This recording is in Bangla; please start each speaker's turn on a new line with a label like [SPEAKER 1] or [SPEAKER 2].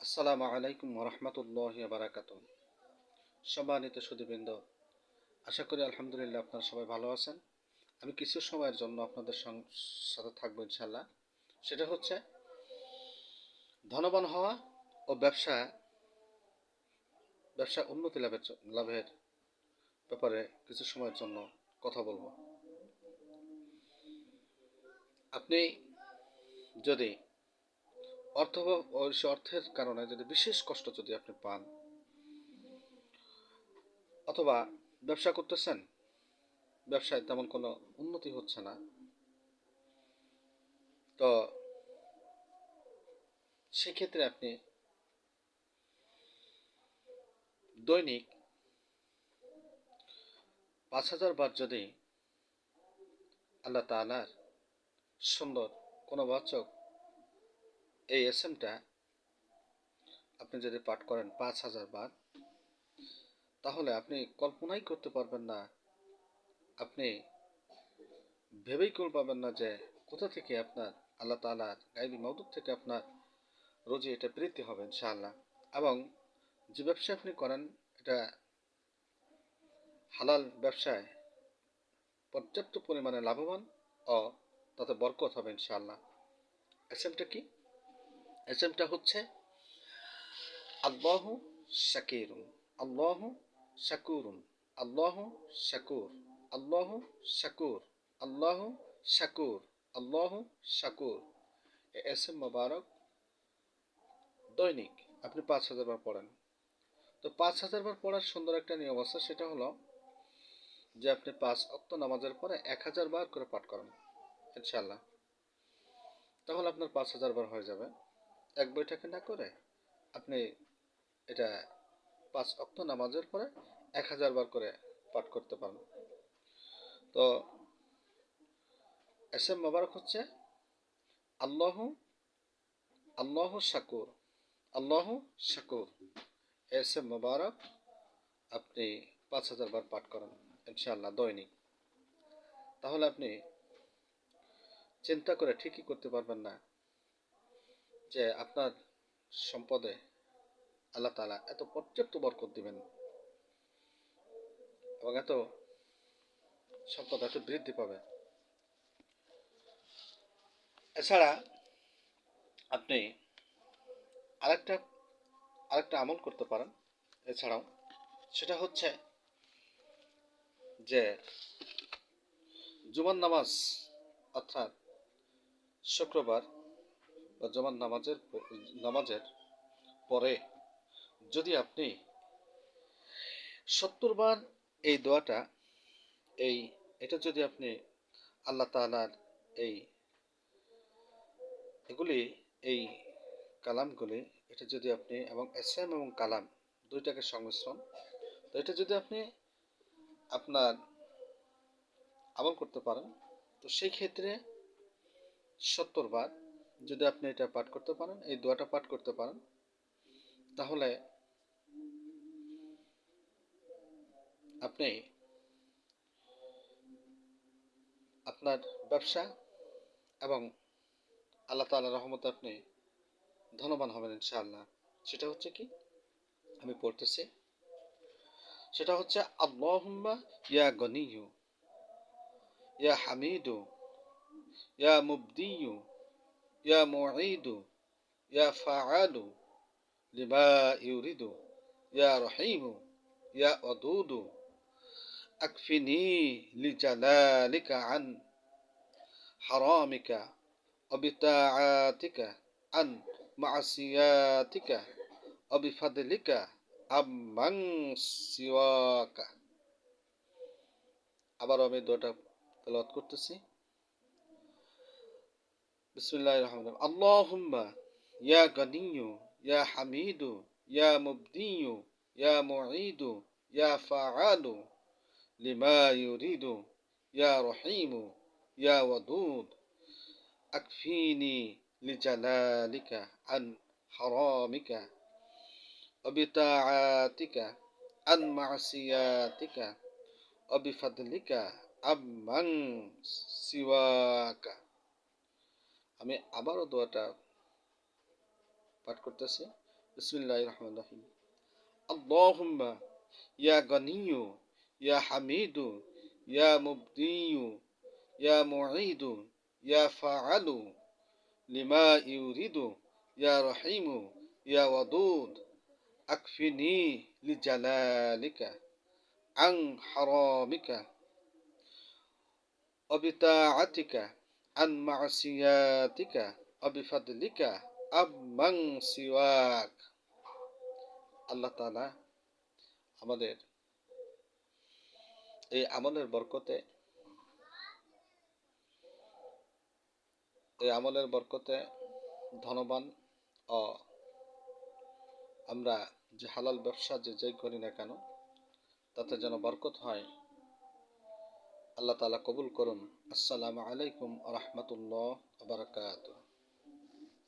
[SPEAKER 1] আসসালামু আলাইকুম রহমতুল্লাহ বারাকাত সম্মানিত সুদীবৃন্দ আশা করি আলহামদুলিল্লাহ আপনারা সবাই ভালো আছেন। আমি কিছু সময়ের জন্য আপনাদের সাথে থাকব ইনশাল্লাহ সেটা হচ্ছে, ধনবান হওয়া ও ব্যবসা ব্যবসা উন্নতি লাভের লাভের ব্যাপারে কিছু সময়ের জন্য কথা বলব। আপনি যদি অর্থ অর্থের কারণে যদি বিশেষ কষ্ট যদি আপনি পান, অথবা ব্যবসা করতেছেন, ব্যবসায় তেমন কোনো উন্নতি হচ্ছে না, তো সেক্ষেত্রে আপনি দৈনিক পাঁচ হাজার বার যদি আল্লাহ তালার সুন্দর, কোনো বাচক এই এস এমটা আপনি যদি পাঠ করেন পাঁচ হাজার বার, তাহলে আপনি কল্পনাই করতে পারবেন না, আপনি ভেবেই কল পাবেন না যে কোথা থেকে আপনার আল্লাহ তালার গাইবি মৌদুদ থেকে আপনার রোজে এটা বৃদ্ধি হবে ইনশাআল্লাহ। এবং যে ব্যবসা আপনি করেন, এটা হালাল ব্যবসায় পর্যাপ্ত পরিমাণে লাভবান ও তাতে বরকত হবে ইনশাআল্লাহ। এস এমটা কি? এস এমটা হচ্ছে আল্লাহু শাকিরুন, আল্লাহু শাকুরুন, আল্লাহু শাকুর আল্লাহু শাকুর আল্লাহু শাকুর আল্লাহু শাকুর। এস এম মোবারক দৈনিক, আপনি পাঁচ হাজার বার পড়েন। তো পাঁচ হাজার বার পড়ার সুন্দর একটা নিয়ম আছে, সেটা হলো যে আপনি পাঁচ অক্ত নামাজের পরে এক হাজার বার করে পাঠ করেন ইনশাল্লাহ তাহলে আপনার পাঁচ হাজার বার হয়ে যাবে। এক বৈঠকে না করে আপনি এটা পাঁচ অক্ত নামাজের পরে এক হাজার বার করে পাঠ করতে পারেন। তো এস এম মোবারক হচ্ছে আল্লাহ আল্লাহ শাকুর আল্লাহ শাকুর। এস এম মোবারক আপনি পাঁচ হাজার বার পাঠ করেন, ইনশাআল্লাহ দৈনিক। তাহলে আপনি চিন্তা করে ঠিকই করতে পারবেন না। যে আপনার সম্পদে আল্লাহ তালা এত পর্যাপ্ত বরকত দিবেন এবং এত সম্পদ এত বৃদ্ধি পাবে। এছাড়া আপনি আরেকটা আরেকটা আমল করতে পারেন। এছাড়াও সেটা হচ্ছে যে জুমান নামাজ অর্থাৎ শুক্রবার বা নামাজের নামাজের পরে যদি আপনি সত্তর বার এই দোয়াটা, এই, এটা যদি আপনি আল্লাহ তাআলার এই, এগুলি, এই কালামগুলি, এটা যদি আপনি, এবং এসএম এবং কালাম দুইটাকে সংমিশ্রণ, তো এটা যদি আপনি আপনার আমল করতে পারেন, তো সেই ক্ষেত্রে সত্তর বার যদি আপনি এটা পাঠ করতে পারেন, এই দোয়াটা পাঠ করতে পারেন, তাহলে আপনি আপনার ব্যবসা এবং আল্লাহ তাআলার রহমতে আপনি ধনবান হবেন ইনশাআল্লাহ। সেটা হচ্ছে কি? আমি পড়তেছি। সেটা হচ্ছে, আল্লাহুম্মা ইয়া গনিয়ু ইয়া হামিদু, ইয়া মুবদিয়ু ইয়া মুঈদু ইয়া ফাআলু লিমা ইউরিদু ইয়া রহিমু ইয়া ওয়াদুদু আকফিনি লিজালালিকা আন হারামিকা وبطاعاتك عن معصياتك وبفضلك عمن سواك আবার আমি দোয়াটা তেলাওয়াত করতেছি বিসমিল্লাহির রহমানির রহিম আল্লাহুম্মা ইয়া গনিয়্যু ইয়া হামিদু ইয়া মুবদিয়্যু ইয়া মুঈদু ইয়া ফাআলু লিমা ইউরিদু ইয়া রহিমু ইয়া ওয়াদুদ أكفيني لجلالك عن حرامك وبطاعاتك عن معصياتك وبفضلك عمن سواك আমি আবারও দোয়াটা পাঠ করতেছি বিসমিল্লাহ রহমান রহিম আল্লাহুম্মা ইয়া গনিয়ু ইয়া হামিদু ইয়া মুবদিয়ু ইয়া মুঈদু ইয়া ফাআলু লিমা ইউরিদু ইয়া রহিমু ইয়া ওয়াদুদ আকফিনি লিজালালিকা আন হারামিকা وبطاعتك আন মাসিয়াতিকা অবিফাদলিকা আবমাং সিওয়াক আল্লাহ তালা আমাদের এই আমলের বরকতে, এই আমলের বরকতে ধনবান ও আমরা যে হালাল ব্যবসা যে যাই করি না কেন, তাতে যেন বরকত হয় আল্লাহ তালা কবুল করুন। আসসালামু আলাইকুম রহমতুল্লাহ বারকাত